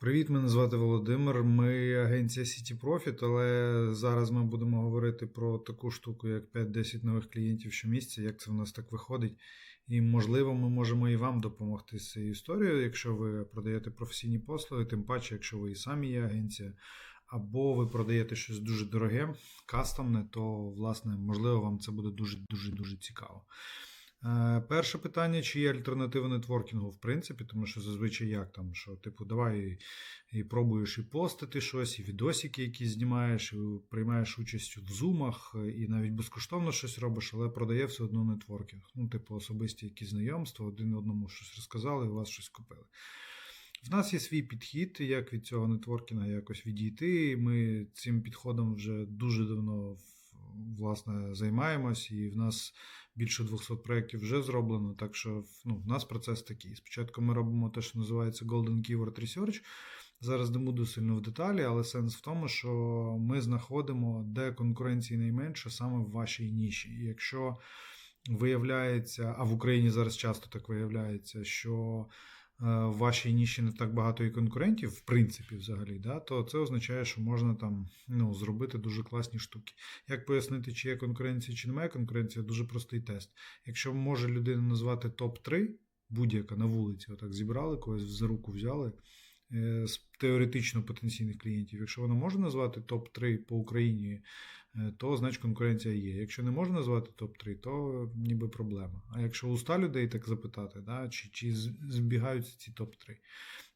Привіт, мене звати Володимир. Ми агенція City Profit, але зараз ми будемо говорити про таку штуку, як 5-10 нових клієнтів щомісяця, як це в нас так виходить. І, можливо, ми можемо і вам допомогти з цією історією, якщо ви продаєте професійні послуги, тим паче, якщо ви і самі є агенція, або ви продаєте щось дуже дороге, кастомне, то, власне, можливо, вам це буде дуже дуже дуже цікаво. Е, Перше питання: чи є альтернатива нетворкінгу, в принципі, тому що зазвичай як там, що типу, давай і, пробуєш і постити щось, і відосики, які знімаєш, і приймаєш участь в зумах, і навіть безкоштовно щось робиш, але продає все одно нетворкінг. Ну, типу, особисті якісь знайомства, один одному щось розказали, і у вас щось купили. В нас є свій підхід, як від цього нетворкінга якось відійти. Ми цим підходом вже дуже давно власне займаємось, і в нас більше 200 проєктів вже зроблено. Так що ну, в нас процес такий. Спочатку ми робимо те, що називається Golden Keyword Research. Зараз не буду сильно в деталі, але сенс в тому, що ми знаходимо, де конкуренції найменше саме в вашій ніші. І якщо виявляється, а в Україні зараз часто так виявляється, що в вашій ніші не так багато і конкурентів, в принципі, взагалі, да, то це означає, що можна там ну, зробити дуже класні штуки. Як пояснити, чи є конкуренція, чи немає конкуренції, дуже простий тест. Якщо може людина назвати топ-3, будь-яка на вулиці, отак зібрали, когось за руку взяли. Е, З теоретично потенційних клієнтів. Якщо вона може назвати топ-3 по Україні, е, то значить конкуренція є. Якщо не може назвати топ-3, то ніби проблема. А якщо у 100 людей так запитати, да, чи, чи збігаються ці топ-3.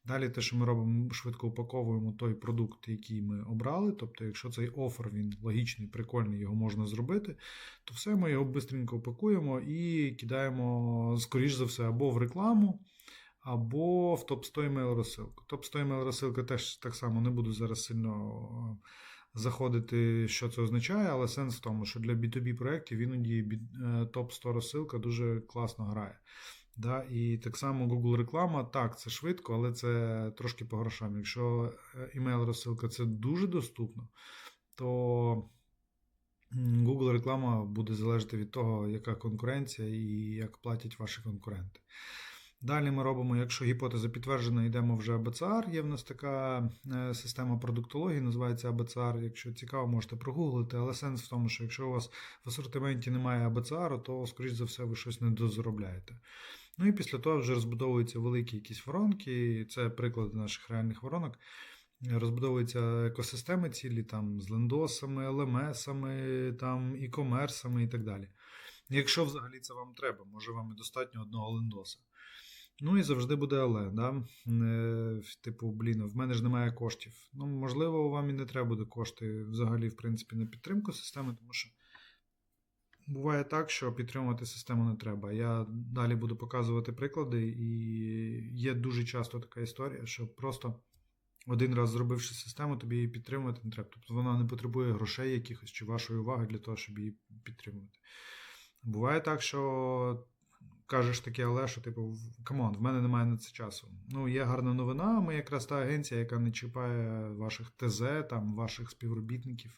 Далі те, що ми робимо, швидко упаковуємо той продукт, який ми обрали. Тобто, якщо цей офер він логічний, прикольний, його можна зробити, то все ми його швидко упакуємо і кидаємо, скоріш за все, або в рекламу, або в топ-100 email розсилку. Топ-100 email розсилка теж так само не буду зараз сильно е, заходити, що це означає, але сенс в тому, що для B2B проєктів іноді е, топ-100 розсилка дуже класно грає. Да, і так само Google реклама, так, це швидко, але це трошки по грошам. Якщо е, email розсилка це дуже доступно, то Google реклама буде залежати від того, яка конкуренція і як платять ваші конкуренти. Далі ми робимо, якщо гіпотеза підтверджена, йдемо вже ABCR. Є в нас така е, система продуктології, називається ABCR. Якщо цікаво, можете прогуглити, але сенс в тому, що якщо у вас в асортименті немає ABCR, то, скоріш за все, ви щось не дозаробляєте. Ну і після того вже розбудовуються великі якісь воронки. Це приклади наших реальних воронок. Розбудовуються екосистеми цілі там з лендосами, LMS-ами, там і-комерсами і так далі. Якщо взагалі це вам треба, може вам і достатньо одного лендоса. Ну і завжди буде але. Да? Е, Типу, блін, в мене ж немає коштів. Ну, можливо, вам і не треба буде кошти взагалі, в принципі, на підтримку системи, тому що буває так, що підтримувати систему не треба. Я далі буду показувати приклади, і є дуже часто така історія, що просто один раз зробивши систему, тобі її підтримувати не треба. Тобто вона не потребує грошей якихось чи вашої уваги для того, щоб її підтримувати. Буває так, що кажеш таке, але що, типу, камон, в мене немає на це часу. Ну, є гарна новина. Ми якраз та агенція, яка не чіпає ваших ТЗ, там, ваших співробітників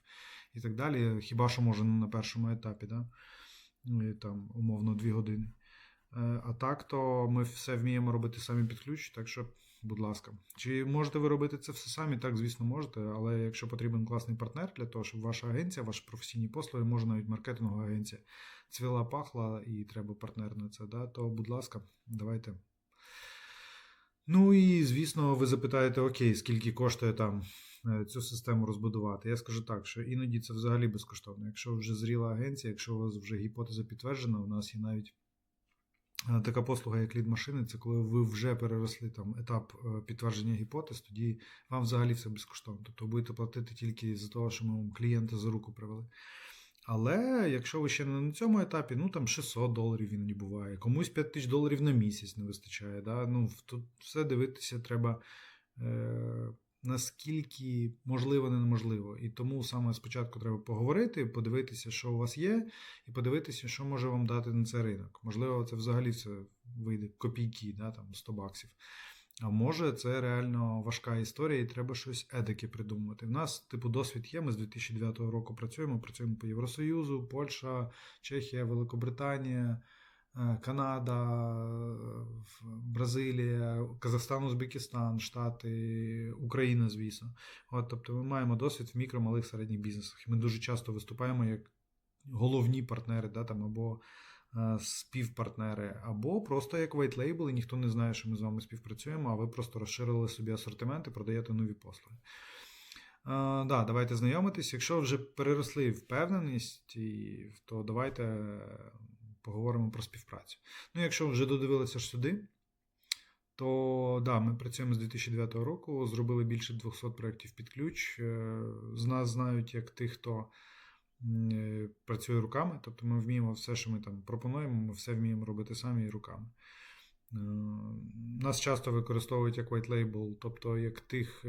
і так далі. Хіба що може на першому етапі, да? Ну, і там, умовно, дві години. Е, А так, то ми все вміємо робити самі під ключ, так що, будь ласка. Чи можете ви робити це все самі? Так, звісно, можете, але якщо потрібен класний партнер для того, щоб ваша агенція, ваші професійні послуги, може навіть маркетингова агенція цвіла пахла і треба партнер на це, да, то, будь ласка, давайте. Ну і, звісно, ви запитаєте, окей, скільки коштує там е, цю систему розбудувати. Я скажу так, що іноді це взагалі безкоштовно. Якщо вже зріла агенція, якщо у вас вже гіпотеза підтверджена, у нас є навіть така послуга, як лід машини, це коли ви вже переросли там етап е, підтвердження гіпотез, тоді вам взагалі все безкоштовно. Тобто будете платити тільки за того, що ми вам клієнта за руку привели. Але якщо ви ще не на цьому етапі, ну там 600 доларів іноді буває, комусь 5 тисяч доларів на місяць не вистачає. Да? Ну, тут все дивитися треба е, наскільки можливо, неможливо. І тому саме спочатку треба поговорити, подивитися, що у вас є, і подивитися, що може вам дати на це ринок. Можливо, це взагалі все вийде копійки, да, там 100 баксів. А може, це реально важка історія, і треба щось едике придумати. В нас, типу, досвід є. Ми з 2009 року працюємо. Працюємо по Євросоюзу, Польща, Чехія, Великобританія, Канада, Бразилія, Казахстан, Узбекистан, Штати, Україна, звісно. От, тобто ми маємо досвід в мікро, малих середніх бізнесах. Ми дуже часто виступаємо як головні партнери, да, там, або е, співпартнери, або просто як white label, і ніхто не знає, що ми з вами співпрацюємо, а ви просто розширили собі асортимент і продаєте нові послуги. Е, да, давайте знайомитись. Якщо вже переросли впевненість, то давайте е, поговоримо про співпрацю. Ну, якщо вже додивилися ж сюди, то да, ми працюємо з 2009 року, зробили більше 200 проєктів під ключ. Е, З нас знають як тих, хто е, працює руками, тобто ми вміємо все, що ми там пропонуємо, ми все вміємо робити самі і руками. Е, Нас часто використовують як white label, тобто як тих,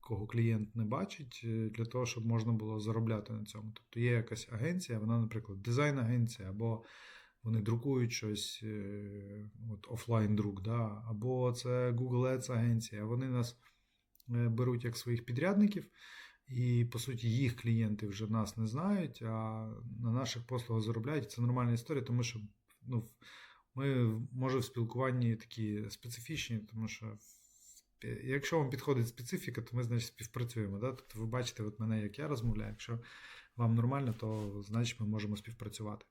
кого клієнт не бачить, для того, щоб можна було заробляти на цьому. Тобто є якась агенція, вона, наприклад, дизайн-агенція, або вони друкують щось, е, от офлайн друк, да, або це Google Ads агенція. Вони нас е, беруть як своїх підрядників, і по суті їх клієнти вже нас не знають, а на наших послугах заробляють. Це нормальна історія, тому що ну, ми може в спілкуванні такі специфічні, тому що якщо вам підходить специфіка, то ми, значить, співпрацюємо. Да? Тобто ви бачите от мене, як я розмовляю. Якщо вам нормально, то значить ми можемо співпрацювати.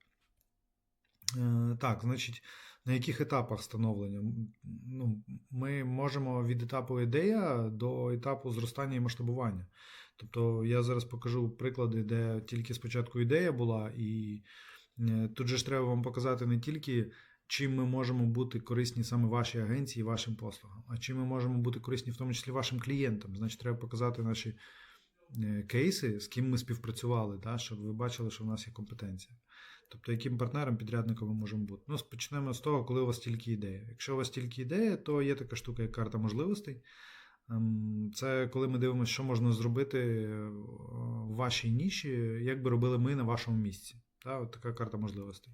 Е, Так, значить, на яких етапах становлення? Ну, ми можемо від етапу ідея до етапу зростання і масштабування. Тобто я зараз покажу приклади, де тільки спочатку ідея була, і е, тут же ж треба вам показати не тільки, чим ми можемо бути корисні саме вашій агенції і вашим послугам, а чим ми можемо бути корисні в тому числі вашим клієнтам. Значить, треба показати наші е, кейси, з ким ми співпрацювали, да, щоб ви бачили, що в нас є компетенція. Тобто, яким партнером, підрядником ми можемо бути. Ну, почнемо з того, коли у вас тільки ідея. Якщо у вас тільки ідея, то є така штука, як карта можливостей. Ем, Це коли ми дивимося, що можна зробити е, в вашій ніші, як би робили ми на вашому місці. Та, от така карта можливостей.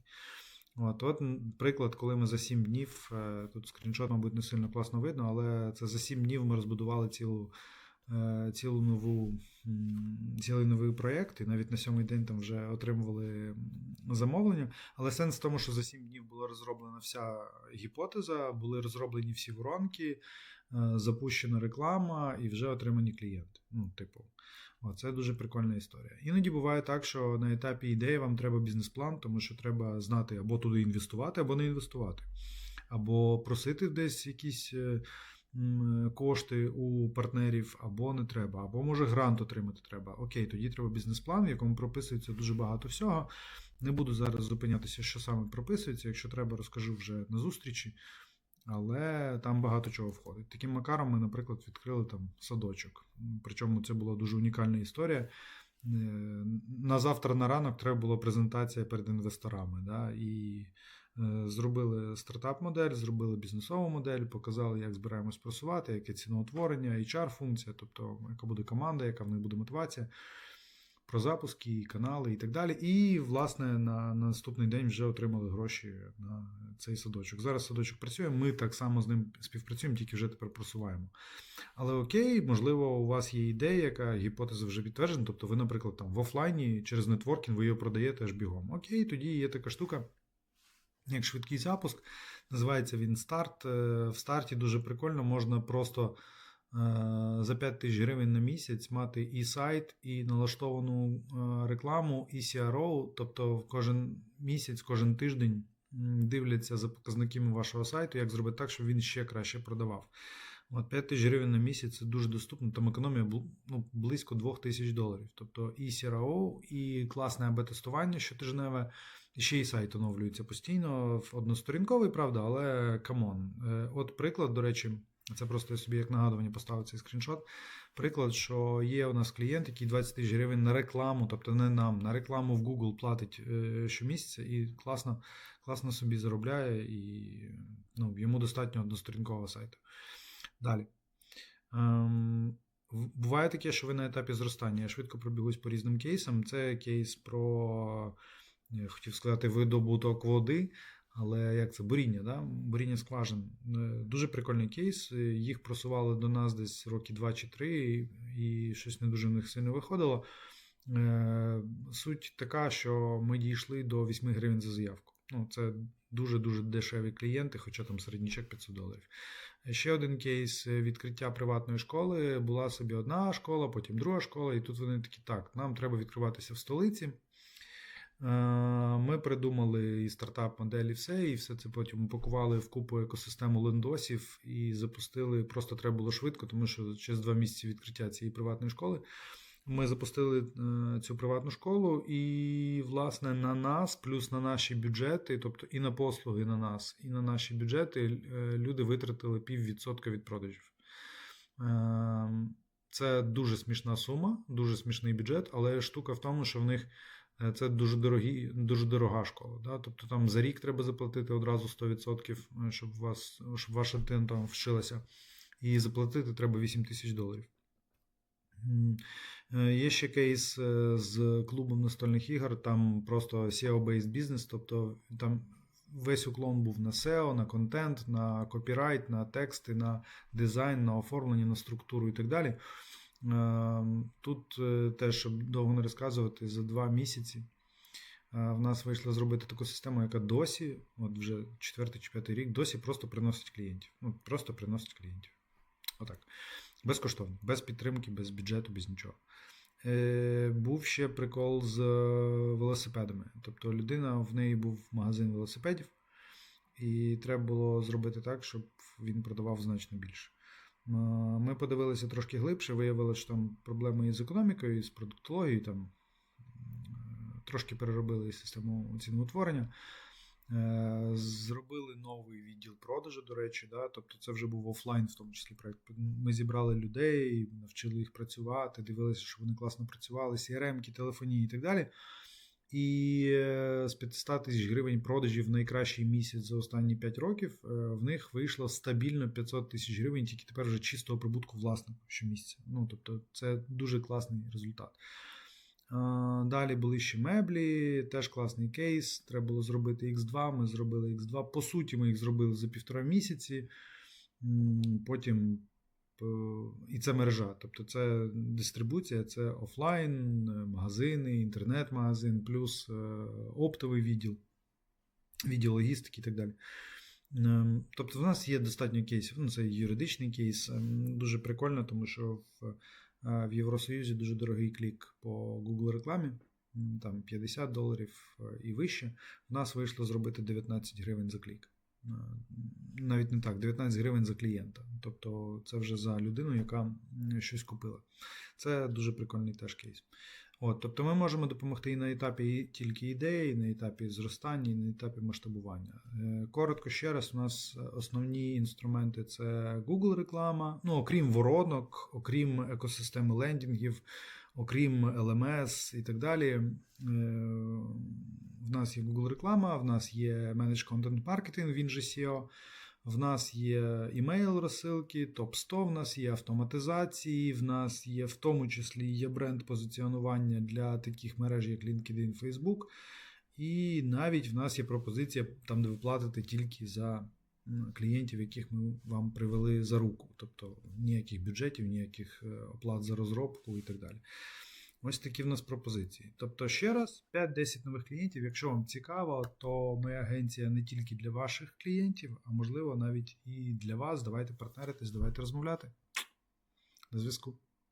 От, от приклад, коли ми за 7 днів, е, тут скріншот, мабуть, не сильно класно видно, але це за 7 днів ми розбудували цілу, цілу нову, цілий новий проєкт, і навіть на сьомий день там вже отримували замовлення. Але сенс в тому, що за 7 днів була розроблена вся гіпотеза, були розроблені всі воронки, е, запущена реклама і вже отримані клієнти. Ну, типу, це дуже прикольна історія. Іноді буває так, що на етапі ідеї вам треба бізнес-план, тому що треба знати або туди інвестувати, або не інвестувати, або просити десь якісь е, кошти у партнерів, або не треба, або може грант отримати треба. Окей, тоді треба бізнес-план, в якому прописується дуже багато всього. Не буду зараз зупинятися, що саме прописується. Якщо треба, розкажу вже на зустрічі. Але там багато чого входить. Таким макаром ми, наприклад, відкрили там садочок. Причому це була дуже унікальна історія. Е, На завтра на ранок треба була презентація перед інвесторами. Да? І зробили стартап-модель, зробили бізнесову модель, показали, як збираємось просувати, яке ціноутворення, HR-функція, тобто яка буде команда, яка в них буде мотивація про запуски, канали і так далі. І, власне, на, на наступний день вже отримали гроші на цей садочок. Зараз садочок працює, ми так само з ним співпрацюємо, тільки вже тепер просуваємо. Але окей, можливо, у вас є ідея, яка гіпотеза вже підтверджена. Тобто, ви, наприклад, там в офлайні через нетворкінг ви її продаєте аж бігом. Окей, тоді є така штука. Як швидкий запуск, називається він старт. Е, В старті дуже прикольно, можна просто е, за 5 тисяч гривень на місяць мати і сайт, і налаштовану е, рекламу, і CRO, тобто кожен місяць, кожен тиждень дивляться за показниками вашого сайту, як зробити так, щоб він ще краще продавав. От 5 тисяч гривень на місяць це дуже доступно, там економія ну, близько 2 тисяч доларів. Тобто і CRO, і класне АБ-тестування щотижневе, ще й сайт оновлюється постійно, односторінковий, правда, але камон. Е, От приклад, до речі, це просто я собі як нагадування поставив цей скріншот. Приклад, що є у нас клієнт, який 20 тисяч гривень на рекламу, тобто не нам, на рекламу в Google платить е, щомісяця і класно, класно собі заробляє, і ну, йому достатньо односторінкового сайту. Далі. Ем, буває таке, що ви на етапі зростання. Я швидко пробігусь по різним кейсам. Це кейс про, я хотів сказати, видобуток води, але як це? Буріння, да? буріння скважин. Е, Дуже прикольний кейс. Е, Їх просували до нас десь роки 2 чи 3, і, щось не дуже в них сильно виходило. Е, Суть така, що ми дійшли до 8 гривень за заявку. Ну, це дуже-дуже дешеві клієнти, хоча там середній чек 500 доларів. Ще один кейс е, відкриття приватної школи. Була собі одна школа, потім друга школа, і тут вони такі: так, нам треба відкриватися в столиці. Е, Ми придумали і стартап-модель, і все, і все це потім упакували в купу екосистему лендосів і запустили. Просто треба було швидко, тому що через два місяці відкриття цієї приватної школи. Ми запустили е, цю приватну школу, і, власне, на нас, плюс на наші бюджети, тобто і на послуги на нас, і на наші бюджети, е, люди витратили піввідсотка від продажів. Е, Це дуже смішна сума, дуже смішний бюджет, але штука в тому, що в них е, це дуже, дорогі, дуже дорога школа. Да? Тобто там за рік треба заплатити одразу 100%, е, щоб, вас, щоб ваша дитина там вчилася. І заплатити треба 8 тисяч доларів. Е, Є ще кейс е, з клубом настольних ігор, там просто SEO-based бізнес, тобто там весь уклон був на SEO, на контент, на копірайт, на тексти, на дизайн, на оформлення, на структуру і так далі. Е, Тут е, теж, щоб довго не розказувати, за два місяці в нас вийшло зробити таку систему, яка досі, от вже четвертий чи п'ятий рік, досі просто приносить клієнтів. Ну, просто приносить клієнтів. Отак. Безкоштовно, без підтримки, без бюджету, без нічого. Е, був ще прикол з е, велосипедами. Тобто людина в неї був магазин велосипедів, і треба було зробити так, щоб він продавав значно більше. Е, Ми подивилися трошки глибше, виявилося, що там проблеми із економікою, з продуктологією, там трошки переробили систему ціноутворення. Е, Зробили новий відділ продажу, до речі, да? тобто це вже був офлайн, в тому числі проект. Ми зібрали людей, навчили їх працювати, дивилися, що вони класно працювали, CRM, телефонії і так далі. І е, з 500 тисяч гривень продажів в найкращий місяць за останні 5 років е, в них вийшло стабільно 500 тисяч гривень, тільки тепер вже чистого прибутку власника щомісяця. Ну, тобто, це дуже класний результат. Далі були ще меблі, теж класний кейс. Треба було зробити X2. Ми зробили X2. По суті, ми їх зробили за півтора місяці. Потім е, і це мережа. Тобто це дистрибуція, це офлайн, е, магазини, інтернет-магазин, плюс е, оптовий відділ, відділ логістики і так далі. Тобто, в нас є достатньо кейсів. Ну, це юридичний кейс. Дуже прикольно, тому що в в Євросоюзі дуже дорогий клік по Google рекламі, там 50 доларів е, і вище. В нас вийшло зробити 19 гривень за клік. Навіть не так, 19 гривень за клієнта. Тобто це вже за людину, яка щось купила. Це дуже прикольний теж кейс. От, тобто ми можемо допомогти і на етапі тільки ідеї, і на етапі зростання, і на етапі масштабування. Е, Коротко ще раз, у нас основні інструменти це Google реклама, ну окрім воронок, окрім екосистеми лендінгів, окрім LMS і так далі. Е, В нас є Google реклама, в нас є Managed Content Marketing, він же SEO. В нас є імейл розсилки, топ-100, в нас є автоматизації, в нас є в тому числі є бренд позиціонування для таких мереж, як LinkedIn, Facebook. І навіть в нас є пропозиція, там, де ви платите тільки за клієнтів, яких ми вам привели за руку. Тобто ніяких бюджетів, ніяких е, оплат за розробку і так далі. Ось такі в нас пропозиції. Тобто, ще раз, 5-10 нових клієнтів. Якщо вам цікаво, то моя агенція не тільки для ваших клієнтів, а можливо навіть і для вас. Давайте партнеритись, давайте розмовляти. До зв'язку.